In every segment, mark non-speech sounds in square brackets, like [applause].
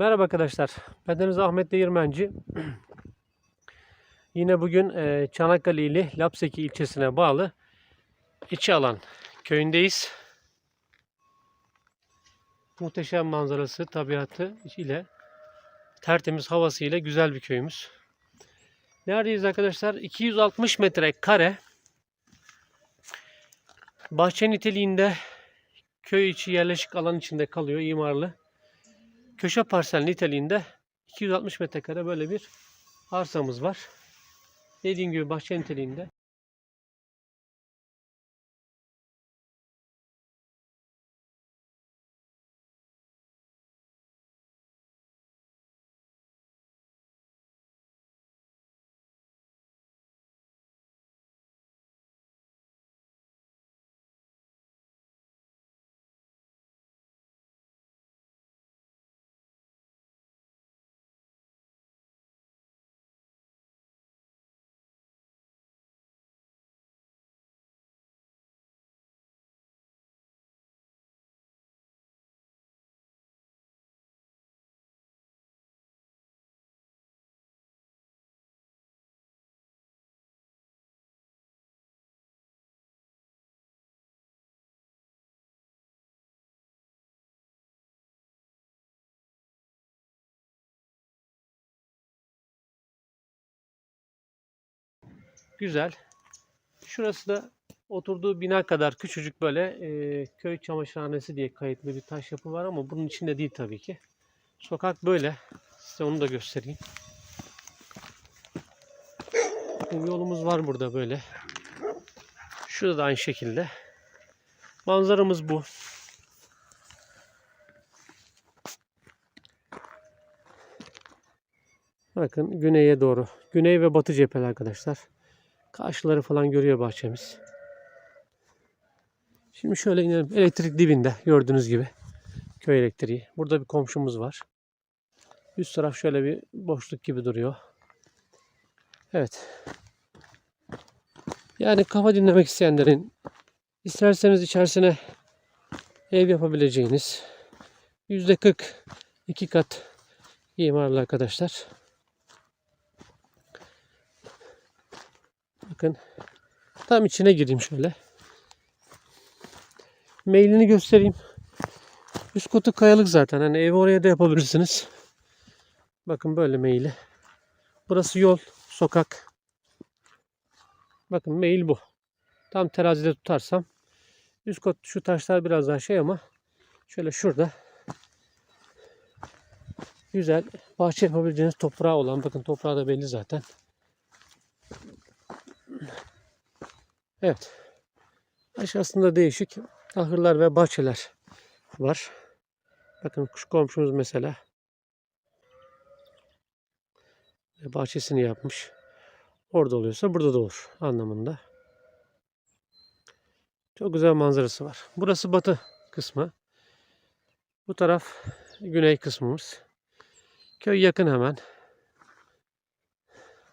Merhaba arkadaşlar. Bendeniz Ahmet Değirmenci. [clears throat] Yine bugün e, Çanakkale ili Lapseki ilçesine bağlı İçialan köyündeyiz. Muhteşem manzarası, tabiatı ile tertemiz havası ile güzel bir köyümüz. Neredeyiz arkadaşlar? 260 metre kare bahçe niteliğinde köy içi yerleşik alan içinde kalıyor imarlı köşe parsel niteliğinde 260 metrekare böyle bir arsamız var. Dediğim gibi bahçe niteliğinde. Güzel. Şurası da oturduğu bina kadar küçücük böyle e, köy çamaşırhanesi diye kayıtlı bir taş yapı var ama bunun içinde değil tabii ki. Sokak böyle. Size onu da göstereyim. Bir yolumuz var burada böyle. Şurada da aynı şekilde. Manzaramız bu. Bakın güneye doğru. Güney ve batı cepheli arkadaşlar. Karşıları falan görüyor bahçemiz. Şimdi şöyle inelim. Elektrik dibinde gördüğünüz gibi. Köy elektriği. Burada bir komşumuz var. Üst taraf şöyle bir boşluk gibi duruyor. Evet. Yani kafa dinlemek isteyenlerin isterseniz içerisine ev yapabileceğiniz %40 iki kat imarlı arkadaşlar. Bakın tam içine gireyim şöyle. Mailini göstereyim. Üst kotu kayalık zaten. Hani evi oraya da yapabilirsiniz. Bakın böyle maili. Burası yol, sokak. Bakın mail bu. Tam terazide tutarsam. Üst kot şu taşlar biraz daha şey ama şöyle şurada güzel bahçe yapabileceğiniz toprağı olan bakın toprağı da belli zaten. Evet. Aşağısında değişik ahırlar ve bahçeler var. Bakın kuş komşumuz mesela bahçesini yapmış. Orada oluyorsa burada da olur anlamında. Çok güzel manzarası var. Burası batı kısmı. Bu taraf güney kısmımız. Köy yakın hemen.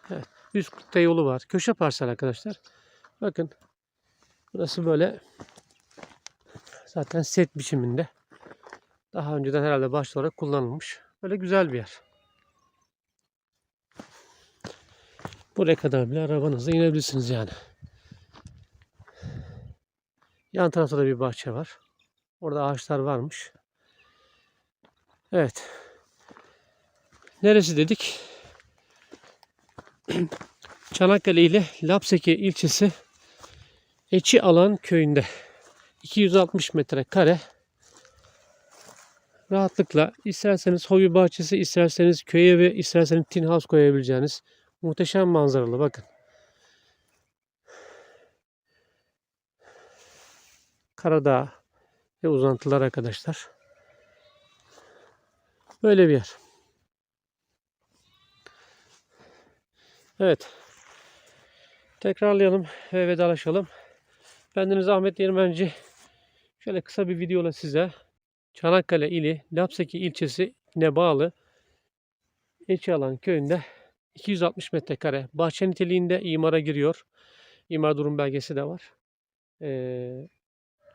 Evet, üstte yolu var. Köşe parsel arkadaşlar. Bakın. Burası böyle zaten set biçiminde. Daha önceden herhalde başta olarak kullanılmış. Böyle güzel bir yer. Buraya kadar bile arabanızla inebilirsiniz yani. Yan tarafta da bir bahçe var. Orada ağaçlar varmış. Evet. Neresi dedik? [clears throat] Çanakkale ile Lapseki ilçesi Eçi Alan köyünde 260 metre kare rahatlıkla isterseniz hobi bahçesi, isterseniz köy evi, isterseniz tin house koyabileceğiniz muhteşem manzaralı bakın. Karadağ ve uzantılar arkadaşlar. Böyle bir yer. Evet. Tekrarlayalım ve vedalaşalım. Bendeniz Ahmet Yermenci. Şöyle kısa bir videola size Çanakkale ili Lapseki ilçesine bağlı Eçialan köyünde 260 metrekare bahçe niteliğinde imara giriyor. İmar durum belgesi de var. Ee,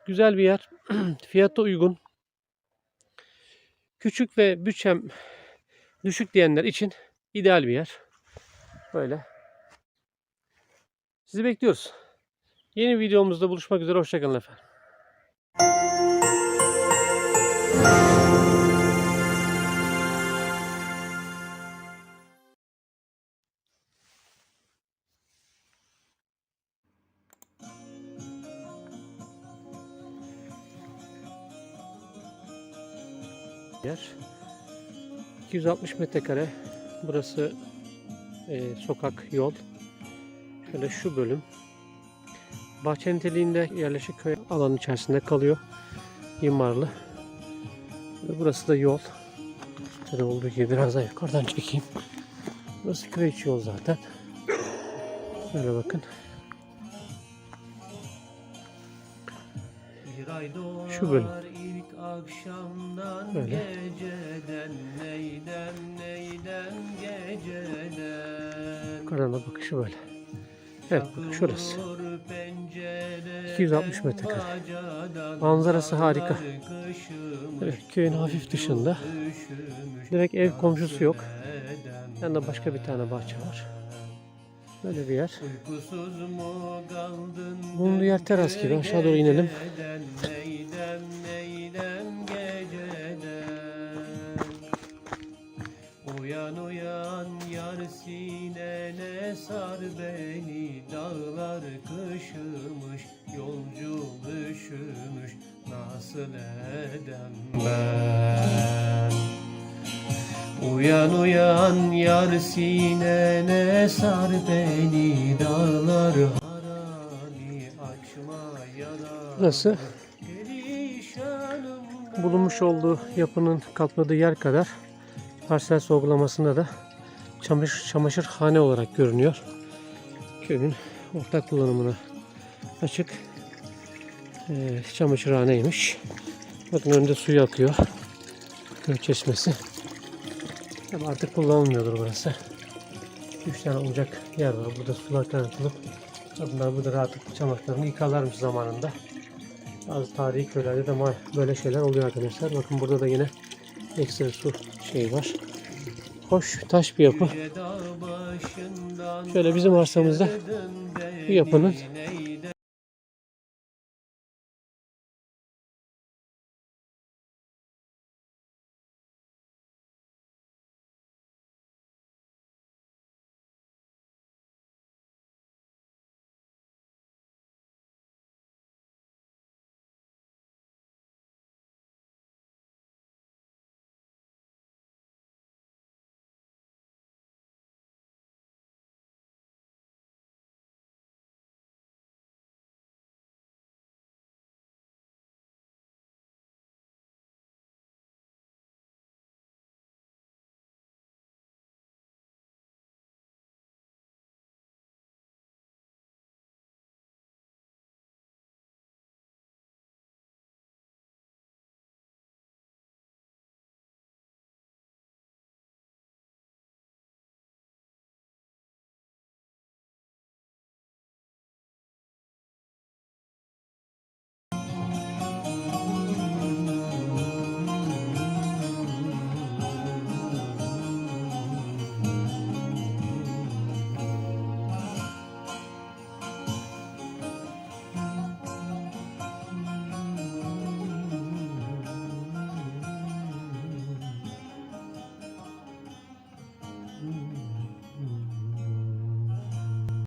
güzel bir yer. [clears throat] Fiyatı uygun. Küçük ve bütçem düşük diyenler için ideal bir yer. Böyle. Sizi bekliyoruz. Yeni videomuzda buluşmak üzere. Hoşçakalın efendim. yer. 260 metrekare. Burası e, sokak, yol. Şöyle şu bölüm. Bahçe niteliğinde yerleşik köy alanı içerisinde kalıyor. İmarlı. Ve burası da yol. Şöyle olduğu gibi biraz daha yukarıdan çekeyim. Burası köy içi yol zaten. Şöyle bakın. Şu bölüm. Böyle. geceden neyden neyden geceden Yukarıdan da bakışı böyle. Evet bakın şurası. 260 metrekare. Manzarası harika. Evet, köyün hafif dışında. Direkt ev komşusu yok. Yanında başka bir tane bahçe var. Böyle bir yer. Bulunduğu yer teras gibi. Aşağı doğru inelim. Uyan uyan yar sinene sar beni. Dağlar kışımış yolcu üşümüş Nasıl edem ben? Uyan uyan yar sinene sar beni. Dağlar harami açma yara Burası bulunmuş olduğu yapının kapladığı yer kadar parsel sorgulamasında da çamaşır, çamaşırhane olarak görünüyor. Köyün ortak kullanımına açık eee çamaşırhaneymiş. Bakın önünde suyu akıyor. Köy çeşmesi. Ama artık kullanılmıyordur burası. Üç tane olacak yer var. Burada sular kaynatılıp kadınlar burada rahatlıkla çamaşırlarını yıkarlarmış zamanında. Bazı tarihi köylerde de böyle şeyler oluyor arkadaşlar. Bakın burada da yine ekstra su şeyi var. Hoş taş bir yapı. Şöyle bizim arsamızda bu yapının